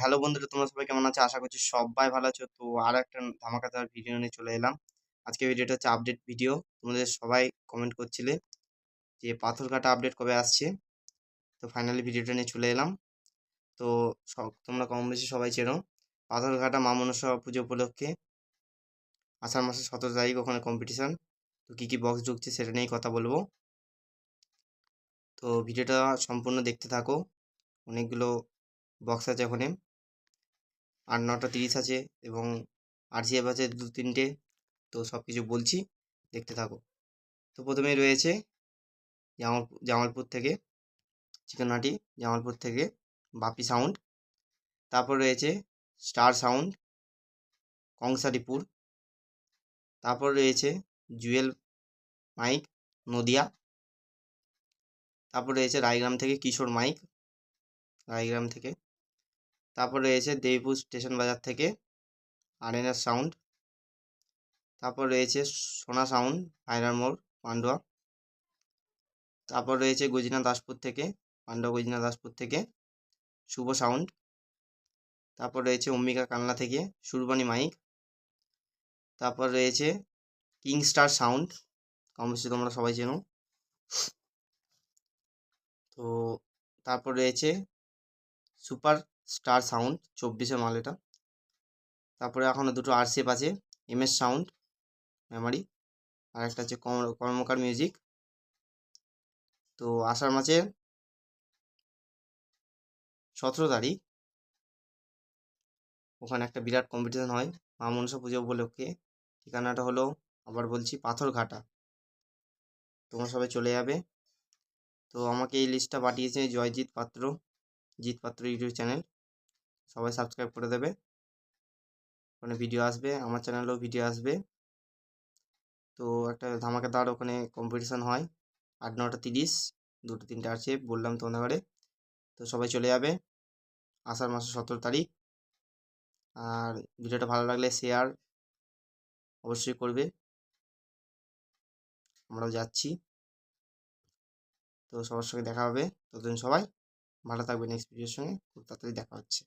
Hello বন্ধুরা, তোমরা সবাই কেমন আছো? আশা করছি সবাই ভালো আছো। তো আর একটা ধামাকাদার ভিডিও নিয়ে চলে এলাম। আজকে ভিডিওটা হচ্ছে আপডেট ভিডিও তোমাদের সবাই কমেন্ট করছিলে যে পাথর পাথরঘাটা আপডেট কবে আসছে? তো ফাইনালি ভিডিওটা নিয়ে চলে এলাম। তো সব, তোমরা কম বেশি সবাই চেনো পাথরঘাটা মা মনসা পুজো উপলক্ষে আষাঢ় মাসের সতেরো তারিখ ওখানে কম্পিটিশান তো কী কী বক্স ঢুকছে সেটা নিয়েই কথা বলব। তো ভিডিওটা সম্পূর্ণ দেখতে থাকো। অনেকগুলো বক্স আছে ওখানে। আট নটা তিরিশ আছে এবং আর আরসিএফ আছে দু তিনটে। তো সব কিছু বলছি, দেখতে থাকো। তো প্রথমেই রয়েছে জামাল জামালপুর থেকে চিকনহাটি, জামালপুর থেকে বাপি সাউন্ড। তারপর রয়েছে স্টার সাউন্ড, কংসারিপুর। তারপর রয়েছে জুয়েল মাইক, নদিয়া। তারপর রয়েছে রায়গ্রাম থেকে কিশোর মাইক, রায়গ্রাম থেকে তারপর রয়েছে দেবীপুর স্টেশন বাজার থেকে, আরেনার সাউন্ড। তারপর রয়েছে সোনা সাউন্ড হায়রার মোড়, পান্ডুয়া। তারপর রয়েছে গজিনা দাসপুর থেকে, পান্ডুয়া গজিনা দাসপুর থেকে শুভ সাউন্ড। তারপর রয়েছে অম্বিকা কান্না থেকে সুরবানি মাইক। তারপর রয়েছে কিং স্টার সাউন্ড, কম তোমরা সবাই চেনো। তো তারপর রয়েছে সুপার স্টার সাউন্ড, চব্বিশে মাল এটা। তারপরে এখনও দুটো আরসিএফ আছে এম এস সাউন্ড মেমারি আর একটা হচ্ছে কর্মকার মিউজিক তো আষাঢ় মাসের সতেরো তারিখ, ওখানে একটা বিরাট কম্পিটিশান হয়, মা মনসা পুজো উপলক্ষে। ঠিকানাটা হলো, আবার বলছি পাথরঘাটা। তোমরা সবাই চলে যাবে। তো আমাকে এই লিস্টটা পাঠিয়েছে জয়জিৎ পাত্র, জিৎ পাত্র ইউটিউব চ্যানেল। সবাই সাবস্ক্রাইব করে দেবে। ওখানে ভিডিও আসবে, আমার চ্যানেলেও ভিডিও আসবে। তো একটা ধামাকাদার ওখানে কম্পিটিশান হয়। আট নটা তিরিশ, দুটো, তিনটে আছে বললাম তো তোমাদের তো সবাই চলে যাবে আষাঢ় মাসের সতেরো তারিখ। আর ভিডিওটা ভালো লাগলে শেয়ার অবশ্যই করবে। আমরাও যাচ্ছি। তো সবার সঙ্গে দেখা হবে। ততদিন সবাই ভালো থাকবে নেক্সট ভিডিওর সঙ্গে। খুব তাড়াতাড়ি দেখা হচ্ছে।